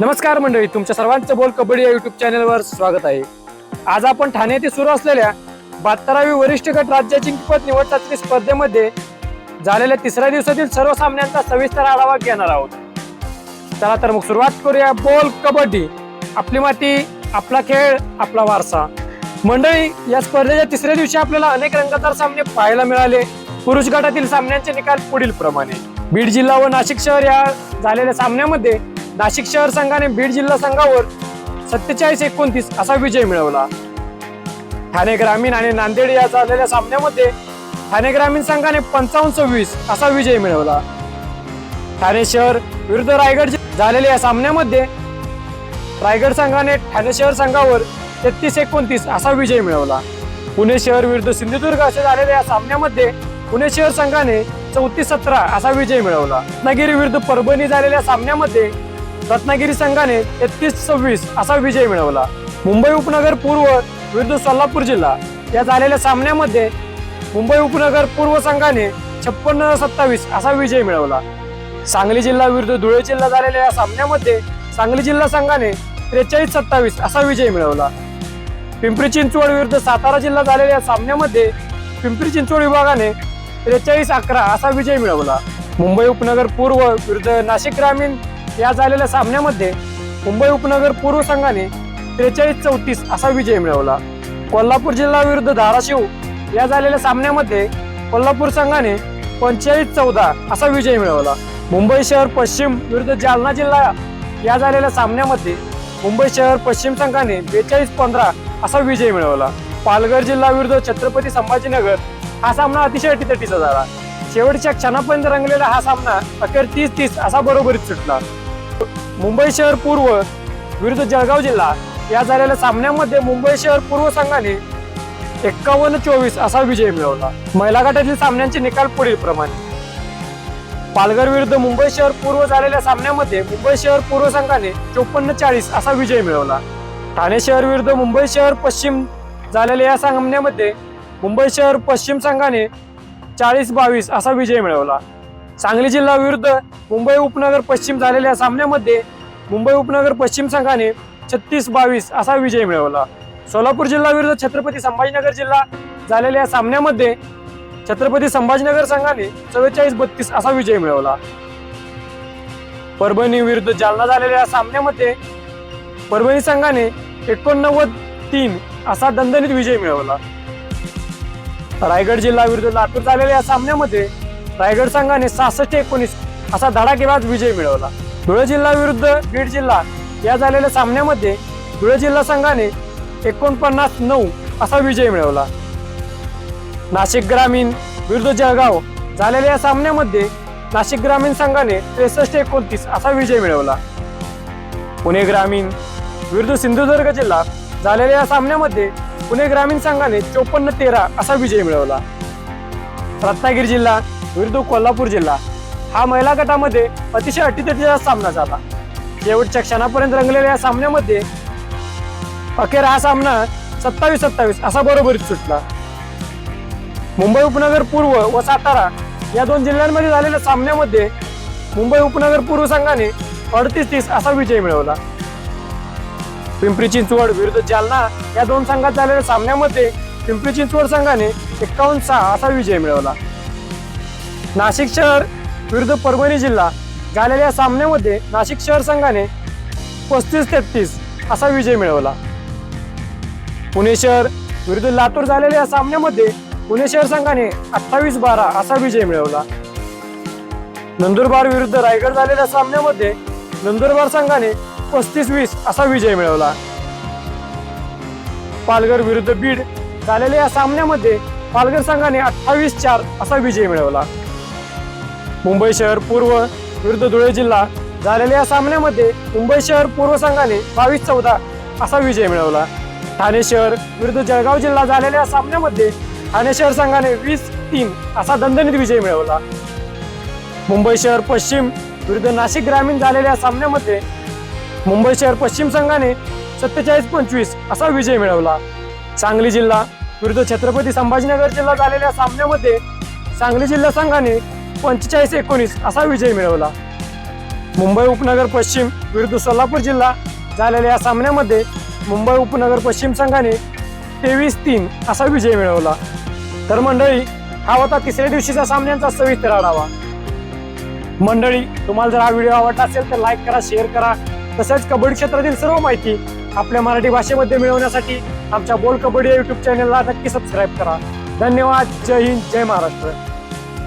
नमस्कार मंडळी तुमच्या सर्वांचं बोल कबड्डी या युट्यूब चॅनलवर स्वागत आहे. आज आपण ठाणे येथे सुरू असलेल्या बहात्तरावी वरिष्ठ गट राज्य जिंकपत निवड चाचणी स्पर्धेमध्ये झालेल्या तिसऱ्या दिवसातील सर्व सामन्यांचा सविस्तर आढावा घेणार आहोत. चला तर मग सुरुवात करूया बोल कबड्डी. आपली माती आपला खेळ आपला वारसा. मंडळी या स्पर्धेच्या तिसऱ्या दिवशी आपल्याला अनेक रंगतदार सामने पाहायला मिळाले. पुरुष गटातील सामन्यांचे निकाल पुढील प्रमाणे बीड जिल्हा व नाशिक शहर या झालेल्या सामन्यामध्ये नाशिक शहर संघाने बीड जिल्हा संघावर सत्तेचाळीस एकोणतीस असा विजय मिळवला. ठाणे ग्रामीण आणि नांदेड या झालेल्या सामन्यामध्ये ठाणे ग्रामीण संघाने पंचावन्न सव्वीस असा विजय मिळवला. ठाणे शहर विरुद्ध रायगड झालेल्या या सामन्यामध्ये रायगड संघाने ठाणे शहर संघावर तेहतीस एकोणतीस असा विजय मिळवला. पुणे शहर विरुद्ध सिंधुदुर्ग असे झालेल्या या सामन्यामध्ये पुणे शहर संघाने चौतीस सतरा असा विजय मिळवला. रत्नागिरी विरुद्ध परभणी झालेल्या सामन्यामध्ये रत्नागिरी संघाने तेहतीस सव्वीस असा विजय मिळवला. मुंबई उपनगर पूर्व विरुद्ध सोलापूर जिल्हा या झालेल्या सामन्यामध्ये मुंबई उपनगर पूर्व संघाने छप्पन्न सत्तावीस असा विजय मिळवला. सांगली जिल्हा विरुद्ध धुळे जिल्हा झालेल्या या सामन्यामध्ये सांगली जिल्हा संघाने त्रेचाळीस सत्तावीस असा विजय मिळवला. पिंपरी चिंचवड विरुद्ध सातारा जिल्हा झालेल्या या सामन्यामध्ये पिंपरी चिंचवड विभागाने त्रेचाळीस अकरा असा विजय मिळवला. मुंबई उपनगर पूर्व विरुद्ध नाशिक ग्रामीण या झालेल्या सामन्यामध्ये मुंबई उपनगर पूर्व संघाने त्रेचाळीस चौतीस असा विजय मिळवला. कोल्हापूर जिल्हा विरुद्ध धाराशिव या झालेल्या सामन्यामध्ये कोल्हापूर संघाने पंचेचाळीस चौदा असा विजय मिळवला. मुंबई शहर पश्चिम विरुद्ध जालना जिल्हा या झालेल्या सामन्यामध्ये मुंबई शहर पश्चिम संघाने बेचाळीस पंधरा असा विजय मिळवला. पालघर जिल्हा विरुद्ध छत्रपती संभाजीनगर हा सामना अतिशय अटीतटीचा झाला. शेवटच्या क्षणापर्यंत रंगलेला हा सामना अखेर तीस तीस असा बरोबरीत सुटला. मुंबई शहर पूर्व विरुद्ध जळगाव जिल्हा या झालेल्या सामन्यामध्ये मुंबई शहर पूर्व संघाने एक्कावन्न चोवीस असा विजय मिळवला. महिला गटातील सामन्यांचे निकाल पुढील प्रमाणे. पालघर विरुद्ध मुंबई शहर पूर्व झालेल्या सामन्यामध्ये मुंबई शहर पूर्व संघाने चोपन्न चाळीस असा विजय मिळवला. ठाणे शहर विरुद्ध मुंबई शहर पश्चिम झालेल्या या सामन्यामध्ये मुंबई शहर पश्चिम संघाने चाळीस बावीस असा विजय मिळवला. सांगली जिल्हा विरुद्ध मुंबई उपनगर पश्चिम झालेल्या सामन्यामध्ये मुंबई उपनगर पश्चिम संघाने छत्तीस बावीस असा विजय मिळवला. सोलापूर जिल्हा विरुद्ध छत्रपती संभाजीनगर जिल्हा झालेल्या सामन्यामध्ये छत्रपती संभाजीनगर संघाने चव्वेचाळीस बत्तीस असा विजय मिळवला. परभणी विरुद्ध जालना झालेल्या सामन्यामध्ये परभणी संघाने एकोणनव्वद तीन असा दणदणीत विजय मिळवला. रायगड जिल्हा विरुद्ध लातूर झालेल्या या सामन्यामध्ये रायगड संघाने सहासष्ट एकोणीस असा धडाकेबाज विजय मिळवला. धुळे जिल्हा विरुद्ध बीड जिल्हा या झालेल्या सामन्यामध्ये धुळे जिल्हा संघाने एकोणपन्नास नऊ असा विजय मिळवला. नाशिक ग्रामीण विरुद्ध जळगाव झालेल्या या सामन्यामध्ये नाशिक ग्रामीण संघाने त्रेसष्ट एकोणतीस असा विजय मिळवला. पुणे ग्रामीण विरुद्ध सिंधुदुर्ग जिल्हा झालेल्या या सामन्यामध्ये पुणे ग्रामीण संघाने चोपन्न तेरा असा विजय मिळवला. रत्नागिरी जिल्हा विरुद्ध कोल्हापूर जिल्हा. हा महिला गटामध्ये अतिशय अटीतटीचा सामना झाला. शेवटच्या क्षणापर्यंत रंगलेल्या या सामन्यामध्ये अखेर हा सामना सत्तावीस सत्तावीस असा बरोबरीत सुटला. मुंबई उपनगर पूर्व व सातारा या दोन जिल्ह्यांमध्ये झालेल्या सामन्यामध्ये मुंबई उपनगर पूर्व संघाने अडतीस तीस असा विजय मिळवला. पिंपरी चिंचवड विरुद्ध जालना या दोन संघात झालेल्या सामन्यामध्ये पिंपरी चिंचवड संघाने एक्कावन्न सहा असा विजय मिळवला. नाशिक शहर विरुद्ध परभणी जिल्हा झालेल्या सामन्यामध्ये नाशिक शहर संघाने पस्तीस तेहतीस असा विजय मिळवला. पुणे शहर विरुद्ध लातूर झालेल्या या सामन्यामध्ये पुणे शहर संघाने अठ्ठावीस बारा असा विजय मिळवला. नंदुरबार विरुद्ध रायगड झालेल्या सामन्यामध्ये नंदुरबार संघाने पस्तीस वीस असा विजय मिळवला. पालघर विरुद्ध बीड झालेल्या या सामन्यामध्ये पालघर संघाने अठ्ठावीस चार असा विजय मिळवला. मुंबई शहर पूर्व विरुद्ध धुळे जिल्हा झालेल्या या सामन्यामध्ये मुंबई शहर पूर्व संघाने बावीस चौदा असा विजय मिळवला. ठाणे शहर विरुद्ध जळगाव जिल्हा झालेल्या सामन्यामध्ये ठाणे शहर संघाने वीस तीन असा दणदणीत विजय मिळवला. मुंबई शहर पश्चिम विरुद्ध नाशिक ग्रामीण झालेल्या सामन्यामध्ये मुंबई शहर पश्चिम संघाने सत्तेचाळीस पंचवीस असा विजय मिळवला. सांगली जिल्हा विरुद्ध छत्रपती संभाजीनगर जिल्हा झालेल्या सामन्यामध्ये सांगली जिल्हा संघाने पंचेचाळीस एकोणीस असा विजय मिळवला. मुंबई उपनगर पश्चिम विरुद्ध सोलापूर जिल्हा झालेल्या या सामन्यामध्ये मुंबई उपनगर पश्चिम संघाने तेवीस तीन असा विजय मिळवला. तर मंडळी हा होता तिसऱ्या दिवशीचा सामन्यांचा सविस्तर आढावा. मंडळी तुम्हाला जर हा व्हिडिओ आवडला असेल तर लाईक करा शेअर करा. तसेच कबड्डी क्षेत्रातील सर्व माहिती आपल्या मराठी भाषेमध्ये मिळवण्यासाठी आमच्या बोल कबड्डी या युट्यूब चॅनलला नक्की सबस्क्राईब करा. धन्यवाद. जय हिंद. जय महाराष्ट्र.